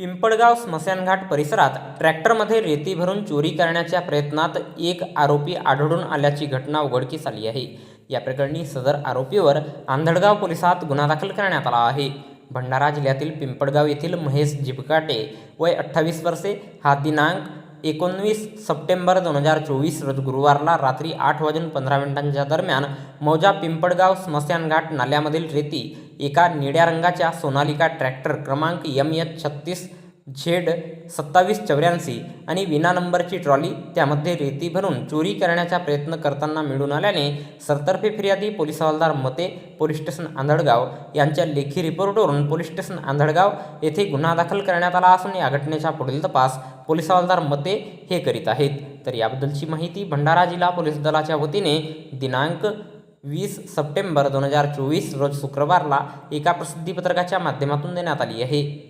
पिंपळगाव स्मशानघाट परिसरात ट्रॅक्टरमध्ये रेती भरून चोरी करण्याच्या प्रयत्नात एक आरोपी आढळून आल्याची घटना उघडकीस आली आहे. या प्रकरणी सदर आरोपीवर आंधळगाव पोलिसात गुन्हा दाखल करण्यात आला आहे. भंडारा जिल्ह्यातील पिंपळगाव येथील महेश जिबकाटे वय अठ्ठावीस वर्षे हा दिनांक एकोणवीस सप्टेंबर दोन हजार चोवीस रोज गुरुवारला रात्री आठ वाजून पंधरा मिनिटांच्या दरम्यान मौजा पिंपळगाव स्मशानघाट नाल्यामधील रेती एका निळ्या रंगाच्या सोनालिका ट्रॅक्टर क्रमांक यम एच छत्तीस झेड सत्तावीस चौऱ्याऐंशी आणि विना नंबरची ट्रॉली त्यामध्ये रेती भरून चोरी करण्याचा प्रयत्न करताना मिळून आल्याने सरतर्फे फिर्यादी पोलीस हवालदार मते पोलीस स्टेशन आंधळगाव यांच्या लेखी रिपोर्टवरून पोलीस स्टेशन आंधळगाव येथे गुन्हा दाखल करण्यात आला असून या घटनेचा पुढील तपास पोलीस हवालदार मते हे करीत आहेत. तर याबद्दलची माहिती भंडारा जिल्हा पोलीस दलाच्या वतीने दिनांक वीस सप्टेंबर दोन हजार चोवीस रोज शुक्रवारला एका प्रसिद्धीपत्रकाच्या माध्यमातून देण्यात आली आहे.